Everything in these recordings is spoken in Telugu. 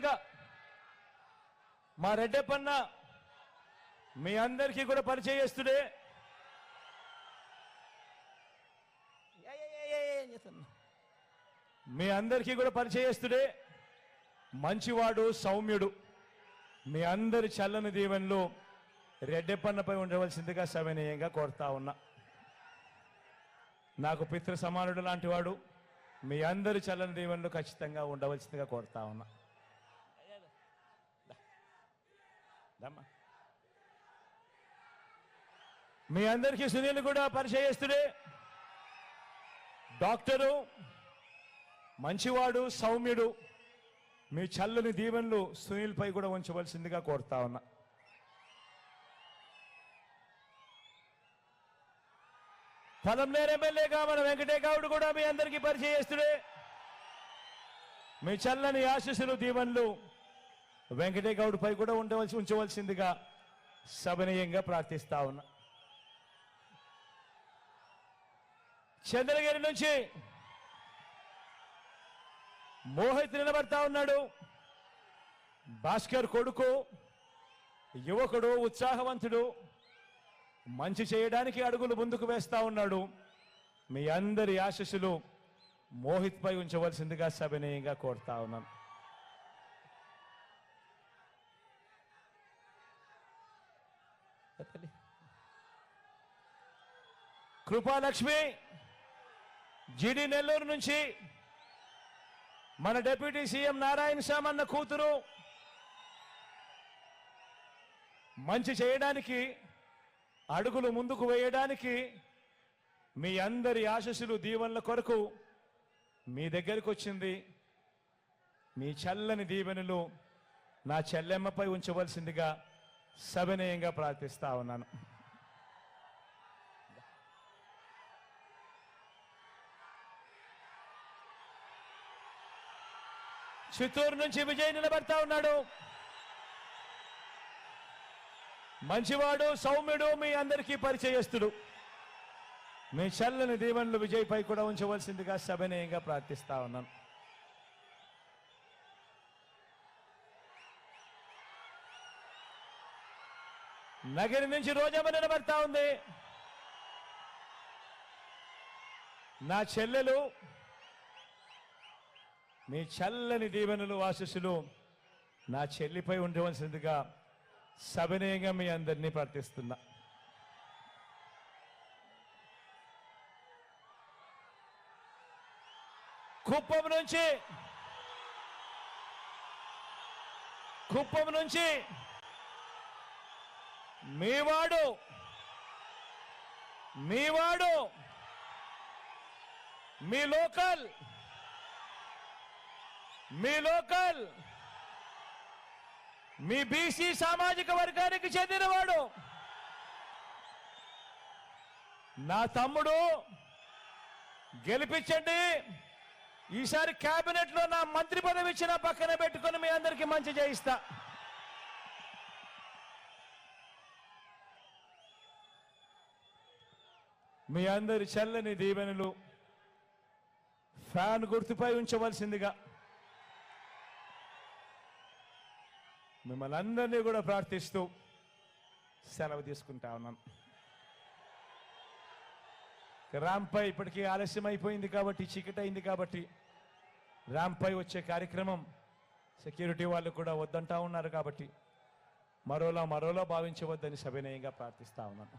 ఉండవలసిందిగా మా రెడ్డప్పన్న మీ అందరికీ కూడా పరిచయస్తుడే మీ అందరికీ కూడా పరిచయస్తుడే మంచివాడు సౌమ్యుడు. మీ అందరి చల్లని దీవెనలు రెడ్డెప్పన్నపై ఉండవలసిందిగా సవినయంగా కోరుతా ఉన్నా. నాకు పితృ సమానుడు లాంటి వాడు. మీ అందరి చల్లని దీవెనలు ఖచ్చితంగా ఉండవలసిందిగా కోరుతా ఉన్నా. దమ్మా. మీ అందరికీ సునీల్ కూడా పరిచయస్తుడే డాక్టరు మంచివాడు సౌమ్యుడు మీ చల్లని దీవెనలు సునీల్ పై కూడా ఉంచవలసిందిగా కోరుతా ఉన్నా పొలంనేరు ఎమ్మెల్యేగా మన వెంకటేగౌడ్ కూడా మీ అందరికీ పరిచయస్తుడే మీ చల్లని ఆశీస్సులు దీవెనలు వెంకటే గౌడ్పై కూడా ఉండవలసి ఉంచవలసిందిగా సభనీయంగా ప్రార్థిస్తా ఉన్నా. చంద్రగిరి నుంచి మోహిత్ నిలబడతా ఉన్నాడు. భాస్కర్ కొడుకు యువకుడు ఉత్సాహవంతుడు మంచి చేయడానికి అడుగులు ముందుకు వేస్తా ఉన్నాడు. మీ అందరి ఆశస్సులు మోహిత్ పై ఉంచవలసిందిగా సవినయంగా కోరుతా ఉన్నాను. తల్లి. కృపాలక్ష్మి జిడి నెల్లూరు నుంచి మన డిప్యూటీ సీఎం నారాయణ సామన్న కూతురు మంచి చేయడానికి అడుగులు ముందుకు వేయడానికి మీ అందరి ఆశస్సులు దీవెనల కొరకు మీ దగ్గరికి వచ్చింది. మీ చల్లని దీవెనలు నా చెల్లెమ్మపై ఉంచవలసిందిగా సవినయంగా ప్రార్థిస్తా ఉన్నాను. చిత్తూరు నుంచి విజయ్ నిలబడతా ఉన్నాడు. మంచివాడు సౌమ్యుడు మీ అందరికీ పరిచయస్తుడు. మీ చల్లని దీవెనలు విజయ్ పై కూడా ఉంచవలసిందిగా సభనీయంగా ప్రార్థిస్తా ఉన్నాను. నగరి నుంచి రోజమ్మ నిలబడతా ఉంది. నా చెల్లెలు మీ చల్లని దీవెనలు ఆశస్సులు నా చెల్లిపై ఉండవలసిందిగా సవినయంగా మీ అందరినీ ప్రార్థిస్తున్నా. కుప్పం నుంచి కుప్పం నుంచి మీవాడు. మీవాడు. మీ లోకల్. మీ లోకల్. మీ బీసీ సామాజిక వర్గానికి చెందినవాడు. నా తమ్ముడు గెలిపించండి. ఈసారి క్యాబినెట్లో నా మంత్రి పదవి ఇచ్చిన పక్కన పెట్టుకొని మీ అందరికీ మంచి చేయిస్తా. మీ అందరి చల్లని దీవెనలు ఫ్యాన్ గుర్తుపై ఉంచవలసిందిగా మిమ్మల్ని అందరినీ కూడా ప్రార్థిస్తూ సెలవు తీసుకుంటా ఉన్నాం. రాంపై ఇప్పటికీ ఆలస్యం అయిపోయింది కాబట్టి చీకటి అయింది కాబట్టి రాంపై వచ్చే కార్యక్రమం సెక్యూరిటీ వాళ్ళు కూడా వద్దంటా ఉన్నారు కాబట్టి మరోలా మరోలా భావించవద్దని సవినయంగా ప్రార్థిస్తా ఉన్నాను.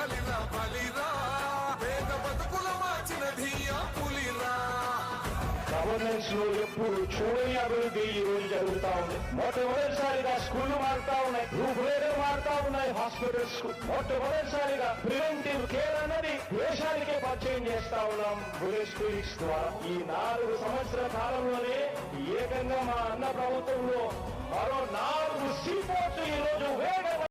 బలిరా బలిరా పేద బతుకుల మార్చినది ఆ పులిరా. గవర్నెన్స్లో ఎప్పుడు చూడని అభివృద్ధి ఈ రోజు జరుగుతా ఉంది. మొట్టమొదటిసారిగా స్కూళ్ళు మారుతా ఉన్నాయి. రూపురేఖలు మారుతా ఉన్నాయి. హాస్పిటల్స్కు మొట్టమొదటిసారిగా ప్రివెంటివ్ కేర్ అన్నది దేశానికే పరిచయం చేస్తా ఉన్నాం. బులెస్ క్లినిక్స్ ద్వారా. ఈ నాలుగు సంవత్సరాల కాలంలోనే ఏకంగా మా అన్న ప్రభుత్వంలో మరో నాలుగు సీపోర్ట్లు ఈ రోజు వేగ